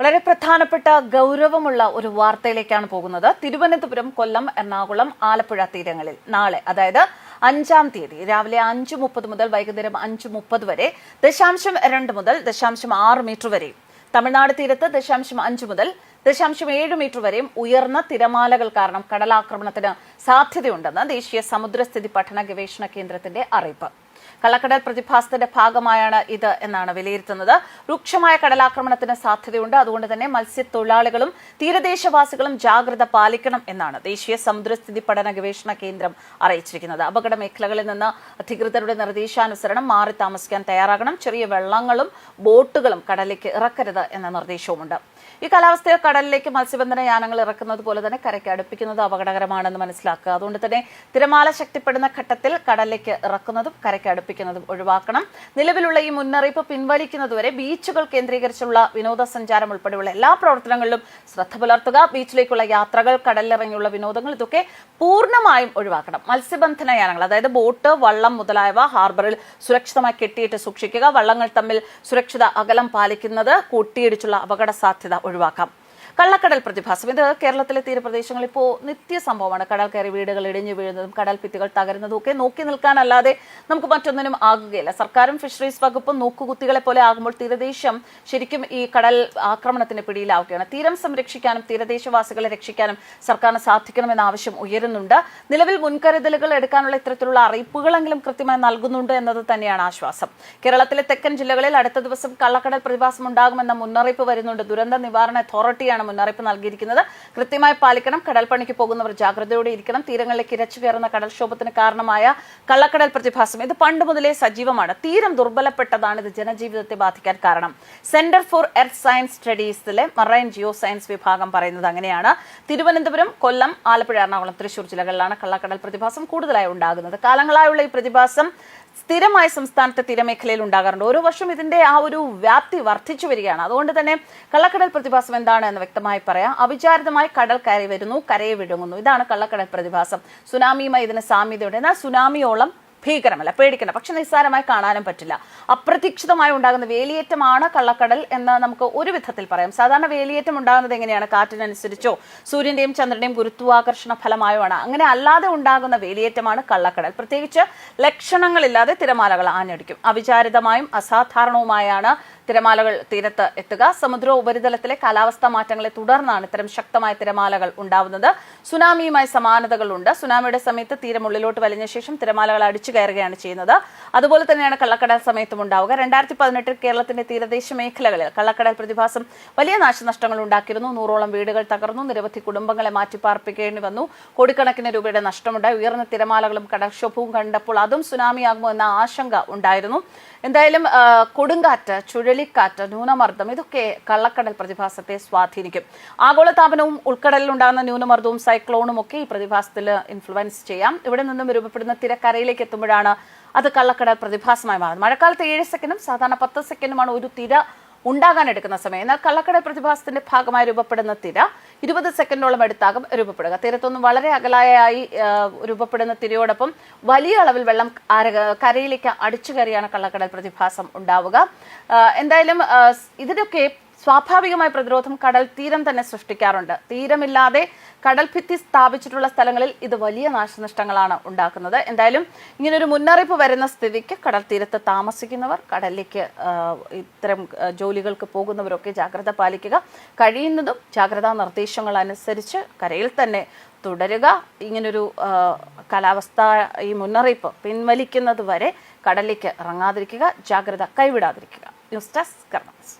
വളരെ പ്രധാനപ്പെട്ട ഗൗരവമുള്ള ഒരു വാർത്തയിലേക്കാണ് പോകുന്നത്. തിരുവനന്തപുരം കൊല്ലം എറണാകുളം ആലപ്പുഴ തീരങ്ങളിൽ നാളെ അതായത് അഞ്ചാം തീയതി രാവിലെ അഞ്ച് മുപ്പത് മുതൽ വൈകുന്നേരം അഞ്ച് മുപ്പത് വരെ ദശാംശം രണ്ട് മുതൽ ദശാംശം ആറ് മീറ്റർ വരെയും തമിഴ്നാട് തീരത്ത് ദശാംശം അഞ്ച് മുതൽ ദശാംശം ഏഴ് മീറ്റർ വരെയും ഉയർന്ന തിരമാലകൾ കാരണം കടലാക്രമണത്തിന് സാധ്യതയുണ്ടെന്ന് ദേശീയ സമുദ്രസ്ഥിതി പഠന ഗവേഷണ കേന്ദ്രത്തിന്റെ അറിയിപ്പ്. കള്ളക്കടൽ പ്രതിഭാസത്തിന്റെ ഭാഗമായാണ് ഇത് എന്നാണ് വിലയിരുത്തുന്നത്. രൂക്ഷമായ കടലാക്രമണത്തിന് സാധ്യതയുണ്ട്. അതുകൊണ്ട് തന്നെ മത്സ്യത്തൊഴിലാളികളും തീരദേശവാസികളും ജാഗ്രത പാലിക്കണം എന്നാണ് ദേശീയ സമുദ്രസ്ഥിതി പഠന ഗവേഷണ കേന്ദ്രം അറിയിച്ചിരിക്കുന്നത്. അപകട മേഖലകളിൽ നിന്ന് അധികൃതരുടെ നിർദ്ദേശാനുസരണം മാറി താമസിക്കാൻ തയ്യാറാകണം. ചെറിയ വെള്ളങ്ങളും ബോട്ടുകളും കടലിലേക്ക് ഇറക്കരുത് എന്ന നിർദ്ദേശവുമുണ്ട്. ഈ കാലാവസ്ഥയിൽ കടലിലേക്ക് മത്സ്യബന്ധന യാനങ്ങൾ ഇറക്കുന്നത് പോലെ തന്നെ കരയ്ക്ക് അടുപ്പിക്കുന്നത് അപകടകരമാണെന്ന് മനസ്സിലാക്കുക. അതുകൊണ്ട് തന്നെ തിരമാല ശക്തിപ്പെടുന്ന ഘട്ടത്തിൽ കടലിലേക്ക് ഇറക്കുന്നതും കരയ്ക്ക് അടുപ്പിക്കുന്നതും ഒഴിവാക്കണം. നിലവിലുള്ള ഈ മുന്നറിയിപ്പ് പിൻവലിക്കുന്നതുവരെ ബീച്ചുകൾ കേന്ദ്രീകരിച്ചുള്ള വിനോദസഞ്ചാരം ഉൾപ്പെടെയുള്ള എല്ലാ പ്രവർത്തനങ്ങളിലും ശ്രദ്ധ പുലർത്തുക. ബീച്ചിലേക്കുള്ള യാത്രകൾ കടലിലിറങ്ങിയുള്ള വിനോദങ്ങൾ ഇതൊക്കെ പൂർണമായും ഒഴിവാക്കണം. മത്സ്യബന്ധന യാനങ്ങൾ അതായത് ബോട്ട് വള്ളം മുതലായവ ഹാർബറിൽ സുരക്ഷിതമായി കെട്ടിയിട്ട് സൂക്ഷിക്കുക. വള്ളങ്ങൾ തമ്മിൽ സുരക്ഷിത അകലം പാലിക്കുന്നത് കൂട്ടിയിടിച്ചുള്ള അപകട സാധ്യത ഒഴിവാക്കാം കള്ളക്കടൽ പ്രതിഭാസം. ഇത് കേരളത്തിലെ തീരപ്രദേശങ്ങളിൽ ഇപ്പോൾ നിത്യ സംഭവമാണ്. കടൽ കയറി വീടുകൾ ഇടിഞ്ഞു വീഴുന്നതും കടൽ ഭിത്തികൾ തകരുന്നതും ഒക്കെ നോക്കി നിൽക്കാനല്ലാതെ നമുക്ക് മറ്റൊന്നിനും ആകുകയില്ല. സർക്കാരും ഫിഷറീസ് വകുപ്പും നോക്കുകുത്തികളെ പോലെ ആകുമ്പോൾ തീരദേശം ശരിക്കും ഈ കടൽ ആക്രമണത്തിന് പിടിയിലാവുകയാണ്. തീരം സംരക്ഷിക്കാനും തീരദേശവാസികളെ രക്ഷിക്കാനും സർക്കാരിന് സാധിക്കണമെന്ന ആവശ്യം ഉയരുന്നുണ്ട്. നിലവിൽ മുൻകരുതലുകൾ എടുക്കാനുള്ള ഇത്തരത്തിലുള്ള അറിയിപ്പുകളെങ്കിലും കൃത്യമായി നൽകുന്നുണ്ട് എന്നത് തന്നെയാണ് ആശ്വാസം. കേരളത്തിലെ തെക്കൻ ജില്ലകളിൽ അടുത്ത ദിവസം കള്ളക്കടൽ പ്രതിഭാസം ഉണ്ടാകുമെന്ന മുന്നറിയിപ്പ് വരുന്നുണ്ട്. ദുരന്ത നിവാരണ അതോറിറ്റിയാണ് മുന്നറിയിപ്പ് നൽകിയിരിക്കുന്നത്. കൃത്യമായി പാലിക്കണം. കടൽപ്പണിക്ക് പോകുന്നവർ ജാഗ്രതയോടെ ഇരിക്കണം. തീരങ്ങളിലേക്ക് ഇരച്ചു കയറുന്ന കടൽക്ഷോഭത്തിന് കാരണമായ കള്ളക്കടൽ പ്രതിഭാസം ഇത് പണ്ട് മുതലേ സജീവമാണ്. തീരം ദുർബലപ്പെട്ടതാണ് ഇത് ജനജീവിതത്തെ ബാധിക്കാൻ കാരണം. സെന്റർ ഫോർ എർത്ത് സയൻസ് സ്റ്റഡീസിലെ മറൈൻ ജിയോ സയൻസ് വിഭാഗം പറയുന്നത് അങ്ങനെയാണ്. തിരുവനന്തപുരം കൊല്ലം ആലപ്പുഴ എറണാകുളം തൃശൂർ ജില്ലകളിലാണ് കള്ളക്കടൽ പ്രതിഭാസം കൂടുതലായി ഉണ്ടാകുന്നത്. കാലങ്ങളായുള്ള ഈ പ്രതിഭാസം സ്ഥിരമായി സംസ്ഥാനത്തെ തീരമേഖലയിൽ ഉണ്ടാകാറുണ്ട്. ഓരോ വർഷം ഇതിന്റെ ആ ഒരു വ്യാപ്തി വർദ്ധിച്ചു വരികയാണ്. അതുകൊണ്ട് തന്നെ കള്ളക്കടൽ പ്രതിഭാസം എന്താണ് എന്ന് വ്യക്തമായി പറയാം. അവിചാരിതമായി കടൽ കയറി വരുന്നു കരയെ വിഴുങ്ങുന്നു. ഇതാണ് കള്ളക്കടൽ പ്രതിഭാസം. സുനാമിയുമായി ഇതിന് സാമ്യതയുണ്ട്. എന്നാൽ സുനാമിയോളം ഭീകരമല്ല പേടിക്കണ്ട. പക്ഷെ നിസ്സാരമായി കാണാനും പറ്റില്ല. അപ്രതീക്ഷിതമായി ഉണ്ടാകുന്ന വേലിയേറ്റമാണ് കള്ളക്കടൽ എന്ന് നമുക്ക് ഒരു വിധത്തിൽ പറയാം. സാധാരണ വേലിയേറ്റം ഉണ്ടാകുന്നത് എങ്ങനെയാണ്? കാറ്റിനനുസരിച്ചോ സൂര്യന്റെയും ചന്ദ്രന്റെയും ഗുരുത്വാകർഷണ ഫലമായോ ആണ് അങ്ങനെ അല്ലാതെ ഉണ്ടാകുന്ന വേലിയേറ്റമാണ് കള്ളക്കടൽ. പ്രത്യേകിച്ച് ലക്ഷണങ്ങളില്ലാതെ തിരമാലകൾ ആഞ്ഞടിക്കും. അവിചാരിതമായും അസാധാരണവുമായാണ് തിരമാലകൾ തീരത്ത് എത്തുക. സമുദ്ര ഉപരിതലത്തിലെ കാലാവസ്ഥാ മാറ്റങ്ങളെ തുടർന്നാണ് ഇത്തരം ശക്തമായ തിരമാലകൾ ഉണ്ടാവുന്നത്. സുനാമിയുമായി സമാനതകളുണ്ട്. സുനാമിയുടെ സമയത്ത് തീരം ഉള്ളിലോട്ട് വലിഞ്ഞ ശേഷം തിരമാലകൾ അടിച്ചു കയറുകയാണ് ചെയ്യുന്നത്. അതുപോലെ തന്നെയാണ് കള്ളക്കടൽ സമയത്തും ഉണ്ടാവുക. രണ്ടായിരത്തി പതിനെട്ടിൽ കേരളത്തിന്റെ തീരദേശ മേഖലകളിൽ കള്ളക്കടൽ പ്രതിഭാസം വലിയ നാശനഷ്ടങ്ങൾ ഉണ്ടാക്കിയിരുന്നു. നൂറോളം വീടുകൾ തകർന്നു. നിരവധി കുടുംബങ്ങളെ മാറ്റിപ്പാർപ്പിക്കേണ്ടി വന്നു. കോടിക്കണക്കിന് രൂപയുടെ നഷ്ടമുണ്ടായി. ഉയർന്ന തിരമാലകളും കടക്ഷോഭവും കണ്ടപ്പോൾ അതും സുനാമിയാകുമോ എന്ന ആശങ്ക ഉണ്ടായിരുന്നു. എന്തായാലും കൊടുങ്കാറ്റ് കൊടുങ്കാറ്റ് ചുഴലിക്കാറ്റ് ന്യൂനമർദ്ദം ഇതൊക്കെ കള്ളക്കടൽ പ്രതിഭാസത്തെ സ്വാധീനിക്കും. ആഗോളതാപനവും ഉൾക്കടലിൽ ഉണ്ടാകുന്ന ന്യൂനമർദ്ദവും സൈക്ലോണും ഒക്കെ ഈ പ്രതിഭാസത്തിൽ ഇൻഫ്ലുവൻസ് ചെയ്യാം. ഇവിടെ നിന്നും രൂപപ്പെടുന്ന തിരക്കരയിലേക്ക് എത്തുമ്പോഴാണ് അത് കള്ളക്കടൽ പ്രതിഭാസമായി മാറുന്നത്. മഴക്കാലത്ത് ഏഴ് സെക്കൻഡും സാധാരണ പത്ത് സെക്കൻഡുമാണ് ഒരു തിര ഉണ്ടാകാൻ എടുക്കുന്ന സമയം. എന്നാൽ കള്ളക്കടൽ പ്രതിഭാസത്തിന്റെ ഭാഗമായി രൂപപ്പെടുന്ന തിര ഇരുപത് സെക്കൻഡോളം എടുത്താകും രൂപപ്പെടുക. തീരത്തൊന്നും വളരെ അകലായായി രൂപപ്പെടുന്ന തിരയോടൊപ്പം വലിയ അളവിൽ വെള്ളം കരയിലേക്ക് അടിച്ചു കയറിയാണ് കള്ളക്കടൽ പ്രതിഭാസം ഉണ്ടാവുക. എന്തായാലും ഇതിനൊക്കെ സ്വാഭാവികമായ പ്രതിരോധം കടൽ തീരം തന്നെ സൃഷ്ടിക്കാറുണ്ട്. തീരമില്ലാതെ കടൽ ഭിത്തി സ്ഥാപിച്ചിട്ടുള്ള സ്ഥലങ്ങളിൽ ഇത് വലിയ നാശനഷ്ടങ്ങളാണ് ഉണ്ടാക്കുന്നത്. എന്തായാലും ഇങ്ങനൊരു മുന്നറിയിപ്പ് വരുന്ന സ്ഥിതിക്ക് കടൽ തീരത്ത് താമസിക്കുന്നവർ കടലിലേക്ക് ഇത്തരം ജോലികൾക്ക് പോകുന്നവരൊക്കെ ജാഗ്രത പാലിക്കുക. കഴിയുന്നതും ജാഗ്രതാ നിർദ്ദേശങ്ങൾ അനുസരിച്ച് കരയിൽ തന്നെ തുടരുക. ഇങ്ങനൊരു കാലാവസ്ഥ ഈ മുന്നറിയിപ്പ് പിൻവലിക്കുന്നത് വരെ കടലിലേക്ക് ഇറങ്ങാതിരിക്കുക. ജാഗ്രത കൈവിടാതിരിക്കുക. News desk കർണസ്